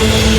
Oh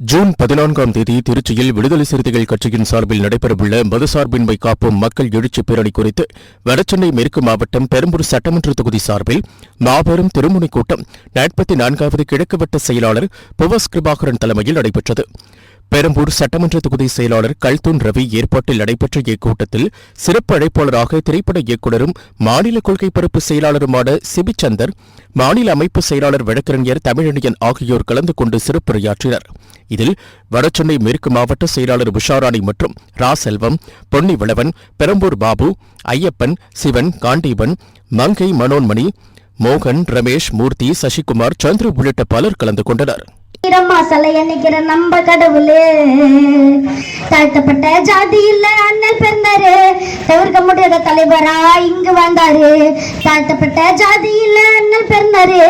June பதினான்காம் தேதி திருச்சியில் விடுதலை சிறுத்தைகள் கட்சியின் சார்பில் நடைபெறவுள்ள மதசார்பின்மை காப்போம் மக்கள் எழுச்சி பேரணி குறித்து வடசென்னை மேற்கு மாவட்டம் பெரம்பூர் சட்டமன்ற தொகுதி சார்பில் மாபெரும் திருமுனை கூட்டம் நாற்பத்தி நான்காவது கிழக்கு வட்ட செயலாளர் புவஸ் கிருபாகரன் தலைமையில் நடைபெற்றது. பெரம்பூர் சட்டமன்ற தொகுதி செயலாளர் கல்தூன் ரவி ஏற்பாட்டில் நடைபெற்ற இக்கூட்டத்தில் சிறப்பு அழைப்பாளராக திரைப்பட இயக்குநரும் மாநில கொள்கை பரப்பு செயலாளருமான சிபிச்சந்தர் மாநில அமைப்பு செயலாளர் வழக்கறிஞர் தமிழணியன் ஆகியோர் கலந்து கொண்டு சிறப்புரையாற்றினர். இதில் வடசென்னை மேற்கு மாவட்ட செயலாளர் உஷாராணி மற்றும் ரா செல்வம் பொன்னிவளவன் பெரம்பூர் பாபு ஐயப்பன் சிவன் காண்டீபன் மங்கை மனோன்மணி மோகன் ரமேஷ் மூர்த்தி சசிகுமார் சந்திரு உள்ளிட்ட பலர் கலந்து கொண்டனா் நிக்கிறம்மா சிலைய நிக்கிற நம்ம கடவுளே. தாழ்த்தப்பட்ட ஜாதி இல்ல அண்ணல் பிறந்தாரு. தவிர்க்க முடியாத தலைவரா இங்கு வந்தாரு தாழ்த்தப்பட்ட ஜாதி இல்ல அண்ணல் பிறந்தாரு.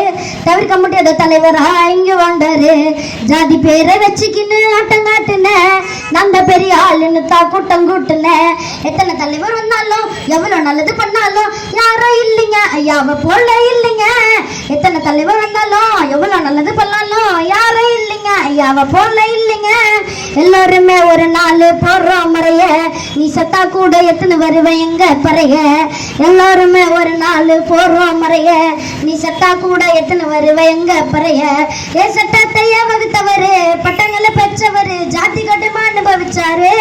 தவிர்க்க முடியாத தலைவரா இங்கு வந்தாரு ஜாதி பேரை வச்சுக்கின்னு ஆட்டம் காட்டுன நம்ம பெரிய ஆளுன்னு தா கூட்டம் கூட்டுன. எத்தனை தலைவர் வந்தாலும் எவ்வளவு நல்லது பண்ணாலும் யாரும் இல்லைங்க. ஐயாவை போல இல்லைங்க. எத்தனை தலைவர் வந்தாலும் எவ்வளவு நல்லது பண்ணாலும் யாரும் இல்லைங்க. ஐயாவை போல இல்லைங்க. எல்லாருமே ஒரு நாள் போடுறோம் மறைய. நீ சத்தா கூட எத்தனை வருவேன் எங்க பறைய? எல்லாருமே ஒரு நாள் போடுறோம் மறைய. நீ சத்தா கூட எத்தனை வருவேன் எங்க பறைய? ஏ சட்டத்தையே வகுத்தவர் பட்டங்களை பெற்றவர் ஜாதி கட்டுமா அனுபவிச்சாரு?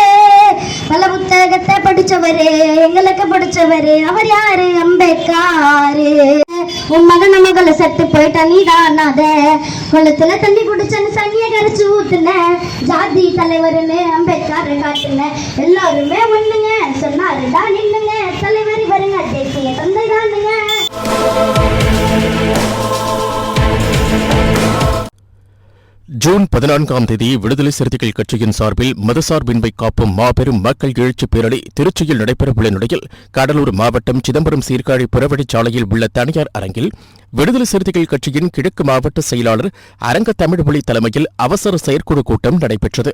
பல புத்தகத்தை படிச்சவரு எங்களுக்கு படிச்சவரு அவர் யாரு? அம்பேத்காரு. உன் மகன் மகளை செத்து போயிட்டா நீ தானாத. குளத்துல தண்ணி குடிச்சன்னு சனிய கரைச்சு ஊத்துன. ஜாதி தலைவருன்னு அம்பேத்கர் காட்டுன. எல்லாருமே ஒண்ணுங்க. சொன்னாருடா நின்னுங்க தலைவர் ஜூன் பதினான்காம் தேதி விடுதலை சிறுத்தைகள் கட்சியின் சார்பில் மதசார்பின்மை காப்பும் மாபெரும் மக்கள் எழுச்சி பேரணி திருச்சியில் நடைபெறவுள்ள நிலையில் கடலூர் மாவட்டம் சிதம்பரம் சீர்காழி புறவழிச்சாலையில் உள்ள தனியார் அரங்கில் விடுதலை சிறுத்தைகள் கட்சியின் கிழக்கு மாவட்ட செயலாளர் அரங்க தமிழ்மொழி தலைமையில் அவசர செயற்குழு கூட்டம் நடைபெற்றது.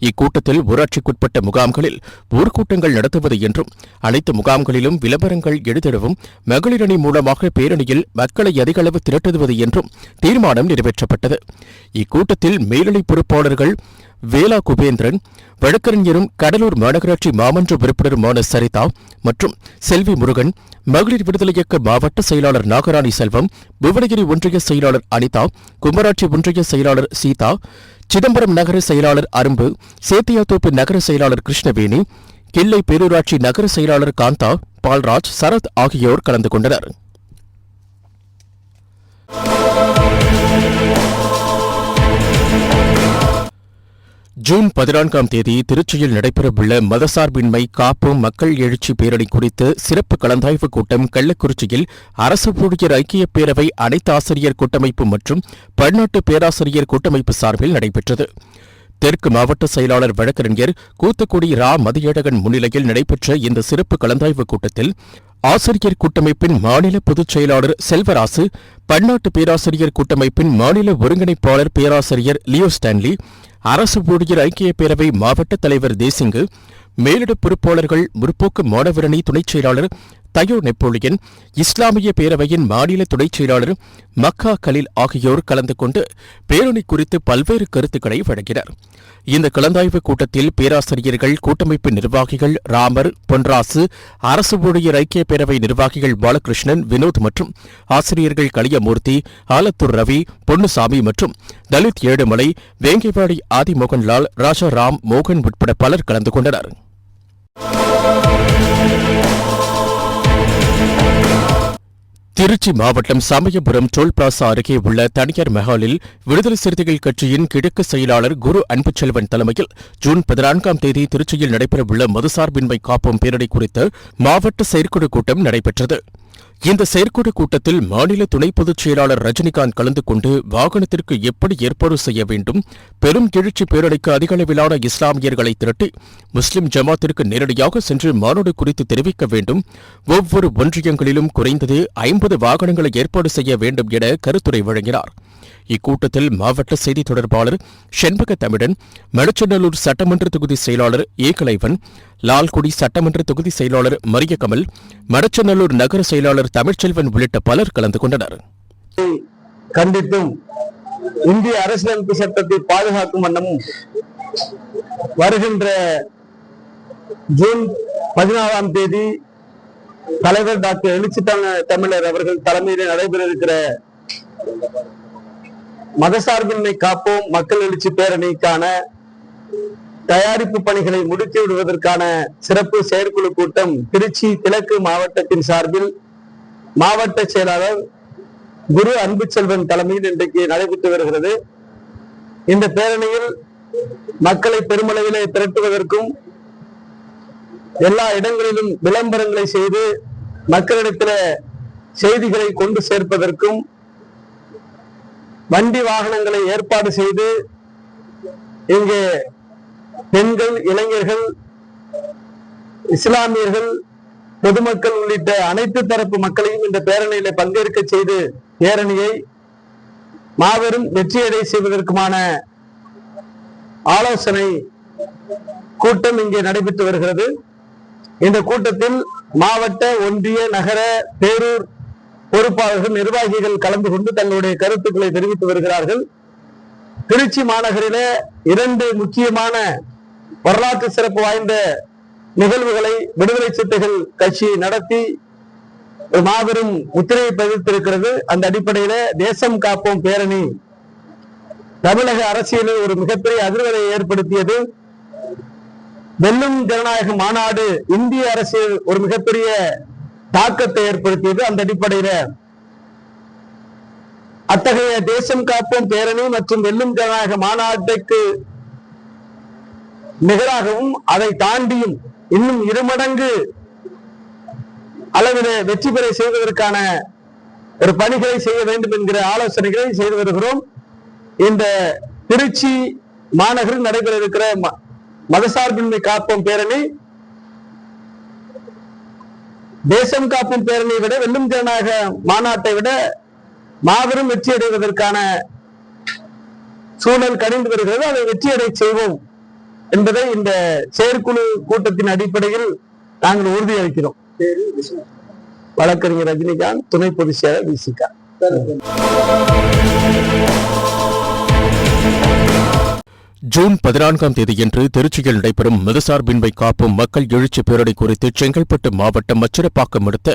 இக்கூட்டத்தில் ஊராட்சிக்குட்பட்ட முகாம்களில் ஊர்க்கூட்டங்கள் நடத்துவது என்றும் அனைத்து முகாம்களிலும் விளம்பரங்கள் எழுதிடவும் மகளிர் அணி மூலமாக பேரணியில் மக்களை அதிகளவு திரட்டுவது என்றும் தீர்மானம் நிறைவேற்றப்பட்டது. இக்கூட்டத்தில் மேல்நிலை பொறுப்பாளர்கள் வேலா குபேந்திரன் வழக்கறிஞரும் கடலூர் மாநகராட்சி மாமன்ற உறுப்பினருமான சரிதா மற்றும் செல்வி முருகன் மகளிர் விடுதலை இயக்க மாவட்ட செயலாளர் நாகராணி செல்வம் புவனகிரி ஒன்றிய செயலாளர் அனிதா குமராட்சி ஒன்றிய செயலாளர் சீதா சிதம்பரம் நகர செயலாளர் அரும்பு சேத்தியாத்தோப்பு நகர செயலாளர் கிருஷ்ணவேணி கிள்ளை பேரூராட்சி நகர செயலாளர் காந்தா பால்ராஜ் சரத் ஆகியோர் கலந்து கொண்டனர். ஜூன் பதினான்காம் தேதி திருச்சியில் நடைபெறவுள்ள மதசார்பின்மை காப்போம் மக்கள் எழுச்சி பேரணி குறித்து சிறப்பு கலந்தாய்வு கூட்டம் கள்ளக்குறிச்சியில் அரசு ஊழியர் ஐக்கிய பேரவை அனைத்து ஆசிரியர் கூட்டமைப்பு மற்றும் பன்னாட்டு பேராசிரியர் கூட்டமைப்பு சார்பில் நடைபெற்றது. தெற்கு மாவட்ட செயலாளர் வழக்கறிஞர் கூத்துக்குடி ரா. மதியழகன் முன்னிலையில் நடைபெற்ற இந்த சிறப்பு கலந்தாய்வு கூட்டத்தில் ஆசிரியர் கூட்டமைப்பின் மாநில பொதுச் செயலாளர் செல்வராசு பன்னாட்டு பேராசிரியர் கூட்டமைப்பின் மாநில ஒருங்கிணைப்பாளர் பேராசிரியர் லியோ ஸ்டான்லி அரசு ஊழியர் ஐக்கிய பேரவை மாவட்ட தலைவர் தேசிங்கு மேலிட பொறுப்பாளர்கள் முற்போக்கு மாணவரணி துணைச் செயலாளர் தயோ நெப்போலியன் இஸ்லாமிய பேரவையின் மாநில துணைச் செயலாளர் மக்கா கலீல் ஆகியோர் கலந்து கொண்டு பேரணி குறித்து பல்வேறு கருத்துக்களை வழங்கினர். இந்த கலந்தாய்வு கூட்டத்தில் பேராசிரியர்கள் கூட்டமைப்பு நிர்வாகிகள் ராமர் பொன்ராசு அரசு ஊழியர் ஐக்கிய பேரவை நிர்வாகிகள் பாலகிருஷ்ணன் வினோத் மற்றும் ஆசிரியர்கள் கலியமூர்த்தி ஆலத்தூர் ரவி பொன்னுசாமி மற்றும் தலித் ஏழுமலை வேங்கிவாடி ஆதிமோகன்லால் ராஜாராம் மோகன் உட்பட பலர் கலந்து கொண்டனர். திருச்சி மாவட்டம் சமயபுரம் டோல் பிளாசா அருகே உள்ள தனியார் மஹாலில் விடுதலை சிறுத்தைகள் கட்சியின் கிழக்கு செயலாளர் குரு அன்புச்செல்வன் தலைமையில் ஜூன் பதினான்காம் தேதி திருச்சியில் நடைபெறவுள்ள மதுசார்பின்மை காப்போம் பேரணி குறித்து மாவட்ட செயற்குழு கூட்டம் நடைபெற்றது. இந்த செயற்குழு கூட்டத்தில் மாநில துணை பொதுச் செயலாளர் ரஜினிகாந்த் கலந்து கொண்டு வாகனத்திற்கு எப்படி ஏற்பாடு செய்ய வேண்டும் பெரும் எழுச்சி பேரணிக்கு அதிக அளவிலான இஸ்லாமியர்களை திரட்டி முஸ்லிம் ஜமாத்திற்கு நேரடியாக சென்று மாநாடு குறித்து தெரிவிக்க வேண்டும். ஒவ்வொரு ஒன்றியங்களிலும் குறைந்தது ஐம்பது வாகனங்களை ஏற்பாடு செய்ய வேண்டும் என கருத்துரை வழங்கினார். இக்கூட்டத்தில் மாவட்ட செய்தி தொடர்பாளர் செண்பக தமிழன் மணச்சநல்லூர் சட்டமன்ற தொகுதி செயலாளர் ஏகலைவன் லால்குடி சட்டமன்ற தொகுதி செயலாளர் மரியகமல் மடச்சநல்லூர் நகர செயலாளர் தமிழ்ச்செல்வன் உள்ளிட்ட பலர் கலந்து கொண்டனர். கண்டித்தும் இந்திய அரசியலமைப்பு சட்டத்தை பாதுகாக்கும் வண்ணமும் வருகின்ற ஜூன் பதினாறாம் தேதி தலைவர் டாக்டர் எழுச்சி தமிழர் அவர்கள் தலைமையில் நடைபெற இருக்கிற மதசார்பின்மை காப்போம் மக்கள் எழுச்சி பேரணிக்கான தயாரிப்பு பணிகளை முடுக்கி விடுவதற்கான சிறப்பு செயற்குழு கூட்டம் திருச்சி கிழக்கு மாவட்டத்தின் சார்பில் மாவட்ட செயலாளர் குரு அன்புச்செல்வன் தலைமையில் இன்றைக்கு நடைபெற்று வருகிறது. இந்த பேரணியில் மக்களை பெருமளவிலே திரட்டுவதற்கும் எல்லா இடங்களிலும் விளம்பரங்களை செய்து மக்களிடத்தில் செய்திகளை கொண்டு சேர்ப்பதற்கும் வண்டி வாகனங்களை ஏற்பாடு செய்து இங்கே பெண்கள் இளைஞர்கள் இஸ்லாமியர்கள் பொதுமக்கள் உள்ளிட்ட அனைத்து தரப்பு மக்களையும் இந்த பேரணியில பங்கேற்க செய்து பேரணியை மாபெரும் வெற்றியடை செய்வதற்குமான ஆலோசனை கூட்டம் இங்கே நடைபெற்று வருகிறது. இந்த கூட்டத்தில் மாவட்ட ஒன்றிய நகர பேரூர் பொறுப்பாளர்கள் நிர்வாகிகள் கலந்து கொண்டு தங்களுடைய கருத்துக்களை தெரிவித்து வருகிறார்கள். திருச்சி மாநகரிலே இரண்டு முக்கியமான வரலாற்று சிறப்பு வாய்ந்த நிகழ்வுகளை விடுதலை சிறுத்தைகள் கட்சி நடத்தி ஒரு மாபெரும் முத்திரையை பதித்திருக்கிறது. அந்த அடிப்படையில தேசம் காப்போம் பேரணி. தமிழக அரசியலில் ஒரு மிகப்பெரிய அதிர்வலை ஏற்படுத்தியது. வெல்லும் ஜனநாயக மாநாடு இந்திய அரசியல் ஒரு மிகப்பெரிய தாக்கத்தை ஏற்படுத்தியது. அந்த அடிப்படையில அத்தகைய தேசம் காப்போம் பேரணி மற்றும் வெல்லும் ஜனநாயக மாநாட்டுக்கு நிகராகவும் அதை தாண்டியும் இன்னும் இருமடங்கு அளவில வெற்றி பெற செய்வதற்கான ஒரு பணிகளை செய்ய வேண்டும் என்கிற ஆலோசனைகளை செய்து வருகிறோம். இந்த திருச்சி மாநகரில் நடைபெற இருக்கிற ம- மதசார்பின்மை காப்போம் பேரணி தேசம் காப்பும் பேரணியை விட வெல்லும் ஜனநாயக மாநாட்டை விட மாபெரும் வெற்றி அடைவதற்கான சூழல் கணிந்து வருகிறது. அதை வெற்றியடை செய்வோம். என்பதை இந்த செயற்குழு கூட்டத்தின் அடிப்படையில் நாங்கள் உறுதியளிக்கிறோம். வழக்கறிஞர் ரஜினிகாந்த் துணை பொதுச் செயலர் விசிகா. ஜூன் பதினான்காம் தேதியன்று திருச்சியில் நடைபெறும் மதுசார்பின்மை காப்பும் மக்கள் எழுச்சி பேரணி குறித்து செங்கல்பட்டு மாவட்டம் மச்சிரப்பாக்கம் அடுத்த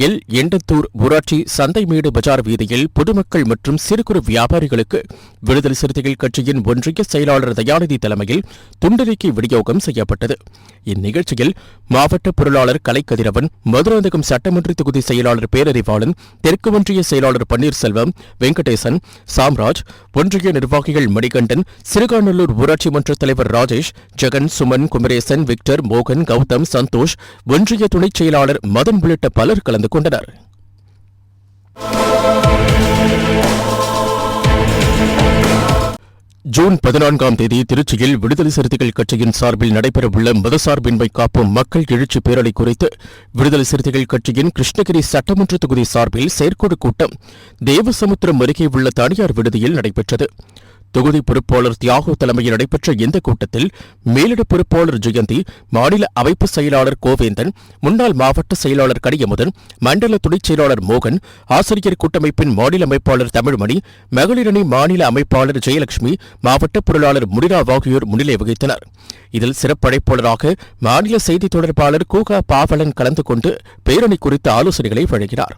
எல் எண்டத்தூர் ஊராட்சி சந்தைமேடு பஜார் வீதியில் பொதுமக்கள் மற்றும் சிறு குறு வியாபாரிகளுக்கு விடுதலை சிறுத்தைகள் கட்சியின் ஒன்றிய செயலாளர் தயாநிதி தலைமையில் துண்டறிக்கை விநியோகம் செய்யப்பட்டது. இந்நிகழ்ச்சியில் மாவட்ட பொருளாளர் கலைக்கதிரவன் மதுராந்தகம் சட்டமன்ற தொகுதி செயலாளர் பேரறிவாளன் தெற்கு ஒன்றிய செயலாளர் பன்னீர்செல்வம் வெங்கடேசன் சாம்ராஜ் ஒன்றிய நிர்வாகிகள் மணிகண்டன் சிறுகாநல்லூர் ஊராட்சி மன்ற தலைவர் ராஜேஷ் ஜெகன் சுமன் குமரேசன் விக்டர் மோகன் கௌதம் சந்தோஷ் ஒன்றிய துணைச் செயலாளர் மதன் உள்ளிட்ட பலர் கலந்து கொண்டனர். ஜூன் பதினான்காம் தேதி திருச்சியில் விடுதலை சிறுத்தைகள் கட்சியின் சார்பில் நடைபெறவுள்ள மதசார்பின்மை காப்பும் மக்கள் எழுச்சி பேரணி குறித்து விடுதலை சிறுத்தைகள் கட்சியின் கிருஷ்ணகிரி சட்டமன்ற தொகுதி சார்பில் செயற்குழு கூட்டம் தேவசமுத்திரம் அருகே உள்ள தனியார் விடுதியில் நடைபெற்றது. தொகுதி பொறுப்பாளர் தியாகு தலைமையில் நடைபெற்ற இந்த கூட்டத்தில் மேலிட பொறுப்பாளர் ஜெயந்தி மாநில அமைப்பு செயலாளர் கோவேந்தன் முன்னாள் மாவட்ட செயலாளர் கடியமுதன் மண்டல துணைச் செயலாளர் மோகன் ஆசிரியர் கூட்டமைப்பின் மாநில அமைப்பாளர் தமிழ்மணி மகளிரணி மாநில அமைப்பாளர் ஜெயலட்சுமி மாவட்ட பொருளாளர் முனிராவ் ஆகியோர் முன்னிலை வகித்தனர். இதில் சிறப்படைப்பாளராக மாநில செய்தித் தொடர்பாளர் கூகா பாவலன் கலந்து கொண்டு பேரணி குறித்த ஆலோசனைகளை வழங்கினார்.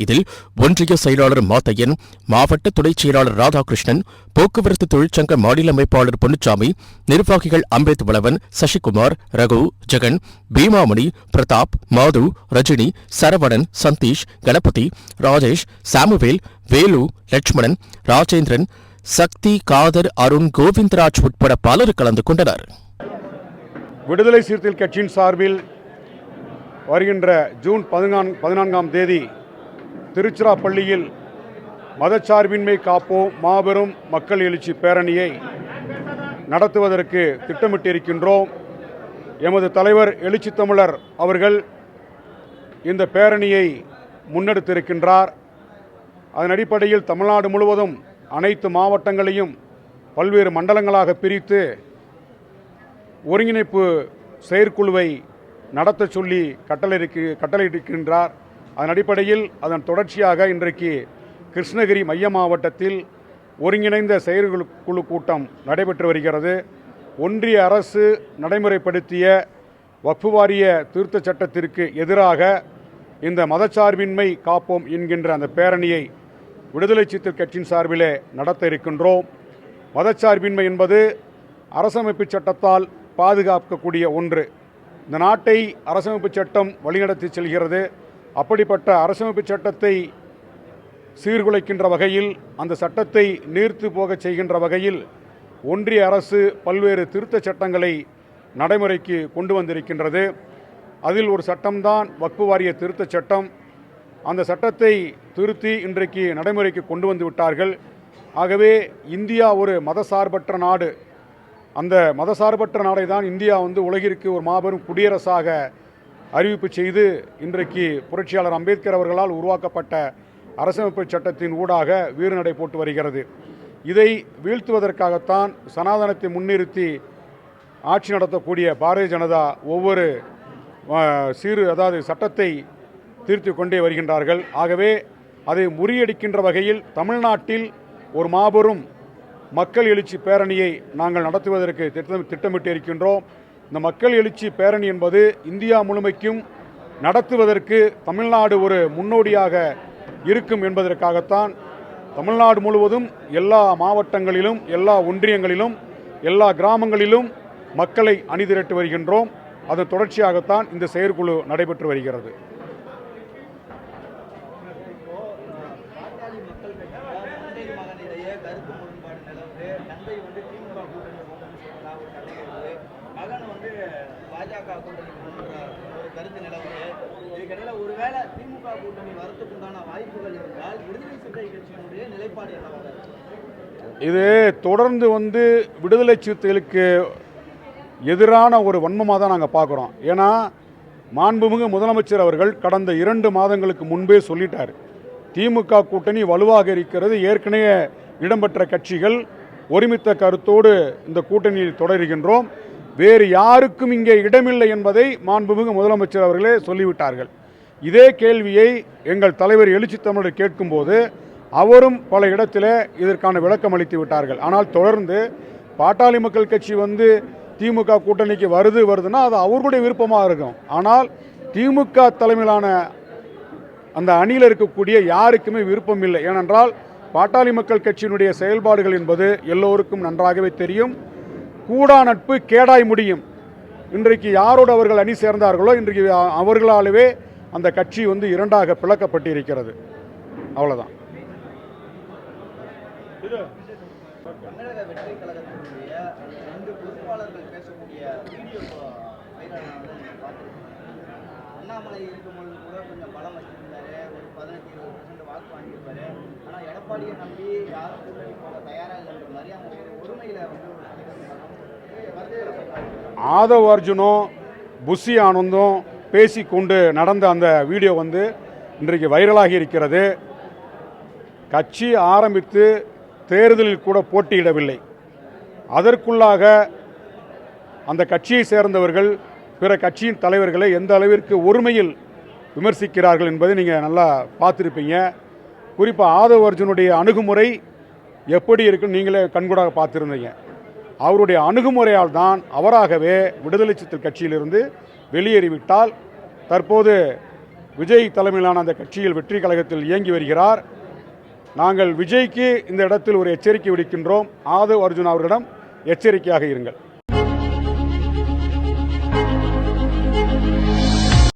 இதில் ஒன்றிய செயலாளர் மாத்தையன் மாவட்ட துணைச் செயலாளர் ராதாகிருஷ்ணன் போக்குவரத்து தொழிற்சங்க மாநில அமைப்பாளர் பொன்னுச்சாமி நிர்வாகிகள் அம்பேத் வளவன் சசிகுமார் ரகு ஜெகன் பீமாமணி பிரதாப் மாது ரஜினி சரவணன் சந்தீஷ் கணபதி ராஜேஷ் சாமுவேல் வேலு லட்சுமணன் ராஜேந்திரன் சக்தி காதர் அருண் கோவிந்தராஜ் உட்பட பலர் கலந்து கொண்டனர். விடுதலை சிறுத்தைகள் கட்சியின் சார்பில் வருகின்ற ஜூன் பதினான்கு பதினான்காம் தேதி திருச்சிராப்பள்ளியில் மதச்சார்பின்மை காப்போம் மாபெரும் மக்கள் எழுச்சி பேரணியை நடத்துவதற்கு திட்டமிட்டிருக்கின்றோம். எமது தலைவர் எழுச்சி தமிழர் அவர்கள் இந்த பேரணியை முன்னெடுத்திருக்கின்றார். அதன் அடிப்படையில் தமிழ்நாடு முழுவதும் அனைத்து மாவட்டங்களையும் பல்வேறு மண்டலங்களாக பிரித்து ஒருங்கிணைப்பு செயற்குழுவை நடத்த சொல்லி கட்டளைக்கு கட்டளையிட்டிருக்கின்றார். அதன் அடிப்படையில் அதன் தொடர்ச்சியாக இன்றைக்கு கிருஷ்ணகிரி மைய மாவட்டத்தில் ஒருங்கிணைந்த செயற்குழு குழு கூட்டம் நடைபெற்று வருகிறது. ஒன்றிய அரசு நடைமுறைப்படுத்திய வக்ஃபு வாரிய திருத்தச் சட்டத்திற்கு எதிராக இந்த மதச்சார்பின்மை காப்போம் என்கின்ற அந்த பேரணியை விடுதலை சிறுத்தை கட்சியின் சார்பிலே நடத்த இருக்கின்றோம். மதச்சார்பின்மை என்பது அரசமைப்பு சட்டத்தால் பாதுகாக்கக்கூடிய ஒன்று. இந்த நாட்டை அரசமைப்பு சட்டம் வழிநடத்தி செல்கிறது. அப்படிப்பட்ட அரசமைப்பு சட்டத்தை சீர்குலைக்கின்ற வகையில் அந்த சட்டத்தை நீர்த்து போகச் செய்கின்ற வகையில் ஒன்றிய அரசு பல்வேறு திருத்தச் சட்டங்களை நடைமுறைக்கு கொண்டு வந்திருக்கின்றது. அதில் ஒரு சட்டம்தான் வக்பு வாரிய திருத்தச் சட்டம். அந்த சட்டத்தை திருத்தி இன்றைக்கு நடைமுறைக்கு கொண்டு வந்து விட்டார்கள். ஆகவே இந்தியா ஒரு மதசார்பற்ற நாடு. அந்த மதசார்பற்ற நாடை தான் இந்தியா வந்து உலகிற்கு ஒரு மாபெரும் குடியரசாக அறிவிப்பு செய்து இன்றைக்கு புரட்சியாளர் அம்பேத்கர் அவர்களால் உருவாக்கப்பட்ட அரசமைப்பு சட்டத்தின் ஊடாக வீறுநடை போட்டு வருகிறது. இதை வீழ்த்துவதற்காகத்தான் சனாதனத்தை முன்னிறுத்தி ஆட்சி நடத்தக்கூடிய பாரதிய ஜனதா ஒவ்வொரு அஹ், சீரு அதாவது சட்டத்தை தீர்த்து கொண்டே வருகின்றார்கள். ஆகவே அதை முறியடிக்கின்ற வகையில் தமிழ்நாட்டில் ஒரு மாபெரும் மக்கள் எழுச்சி பேரணியை நாங்கள் நடத்துவதற்கு திட்டம் திட்டமிட்டு இருக்கின்றோம் இந்த மக்கள் எழுச்சி பேரணி என்பது இந்தியா முழுமைக்கும் நடத்துவதற்கு தமிழ்நாடு ஒரு முன்னோடியாக இருக்கும் என்பதற்காகத்தான் தமிழ்நாடு முழுவதும் எல்லா மாவட்டங்களிலும் எல்லா ஒன்றியங்களிலும் எல்லா கிராமங்களிலும் மக்களை அணிதிரட்டு வருகின்றோம். அதன் தொடர்ச்சியாகத்தான் இந்த செயற்குழு நடைபெற்று வருகிறது. கருத்து முரண்பாடு நிலவு தந்தை வந்து திமுக கூட்டணி போகணும்னு சொல்றதா ஒரு கதை இருக்குது மகன் வந்து பாஜக கூட்டணி ஒரு கருத்து நிலவுது. இதுக்கிடையில ஒருவேளை திமுக கூட்டணி வரத்துக்கு உண்டான வாய்ப்புகள் இருந்தால் விடுதலை சிறுத்தை கட்சியினுடைய நிலைப்பாடு என்னவாக இது தொடர்ந்து வந்து விடுதலை சிறுத்தைகளுக்கு எதிரான ஒரு வன்மமாக தான் நாங்கள் பார்க்குறோம். ஏன்னா மாண்புமிகு முதலமைச்சர் அவர்கள் கடந்த இரண்டு மாதங்களுக்கு முன்பே சொல்லிட்டார். திமுக கூட்டணி வலுவாக இருக்கிறது. ஏற்கனவே இடம்பெற்ற கட்சிகள் ஒருமித்த கருத்தோடு இந்த கூட்டணியில் தொடர்கின்றோம். வேறு யாருக்கும் இங்கே இடமில்லை என்பதை மாண்புமிகு முதலமைச்சர் அவர்களே சொல்லிவிட்டார்கள். இதே கேள்வியை எங்கள் தலைவர் எழுச்சி தமிழர் கேட்கும்போது அவரும் பல இடத்தில் இதற்கான விளக்கம் அளித்து விட்டார்கள். ஆனால் தொடர்ந்து பாட்டாளி மக்கள் கட்சி வந்து திமுக கூட்டணிக்கு வருது வருதுன்னா அது அவர்களுடைய விருப்பமாக இருக்கும். ஆனால் திமுக தலைமையிலான அந்த அணியில் இருக்கக்கூடிய யாருக்குமே விருப்பம் இல்லை. ஏனென்றால் பாட்டாளி மக்கள் கட்சியினுடைய செயல்பாடுகள் என்பது எல்லோருக்கும் நன்றாகவே தெரியும். கூடா நட்பு கேடாய் முடியும். இன்றைக்கு யாரோடு அவர்கள் அணி சேர்ந்தார்களோ இன்றைக்கு அவர்களாலவே அந்த கட்சி வந்து இரண்டாக பிளக்கப்பட்டிருக்கிறது. அவ்வளோதான் அண்ணாமலை இருக்கும்பொழுது கூட கொஞ்சம் பலம் வச்சிருந்தாரு. ஒரு பதினஞ்சு இருபது பர்சன்ட் வாக்கு வாங்கியிருப்பாரு. ஆனால் எடப்பாடியை நம்பி யாரும் கூட்டணி மாதிரி அவங்க ஒருமையில் வந்து ஆதவ் அர்ஜுனும் புஷி ஆனந்தும் பேசி கொண்டு நடந்த அந்த வீடியோ வந்து இன்றைக்கு வைரலாகி இருக்கிறது. கட்சி ஆரம்பித்து தேர்தலில் கூட போட்டியிடவில்லை. அதற்குள்ளாக அந்த கட்சியை சேர்ந்தவர்கள் பிற கட்சியின் தலைவர்களை எந்த அளவிற்கு ஒருமையில் விமர்சிக்கிறார்கள் என்பதை நீங்கள் நல்லா பார்த்துருப்பீங்க. குறிப்பாக ஆதவ அர்ஜுனுடைய அணுகுமுறை எப்படி இருக்குன்னு நீங்களே கண்கூடாக பார்த்துருந்தீங்க. அவருடைய அணுகுமுறையால் தான் அவராகவே விடுதலை சிறுத்தைகள் கட்சியிலிருந்து வெளியேறிவிட்டால் தற்போது விஜய் தலைமையிலான அந்த கட்சியில் வெற்றி கழகத்தில் இயங்கி வருகிறார். நாங்கள் விஜய்க்கு இந்த இடத்தில் ஒரு எச்சரிக்கை விடுக்கின்றோம். ஆதவ் அர்ஜுன் அவர்களிடம் எச்சரிக்கையாக இருங்கள்.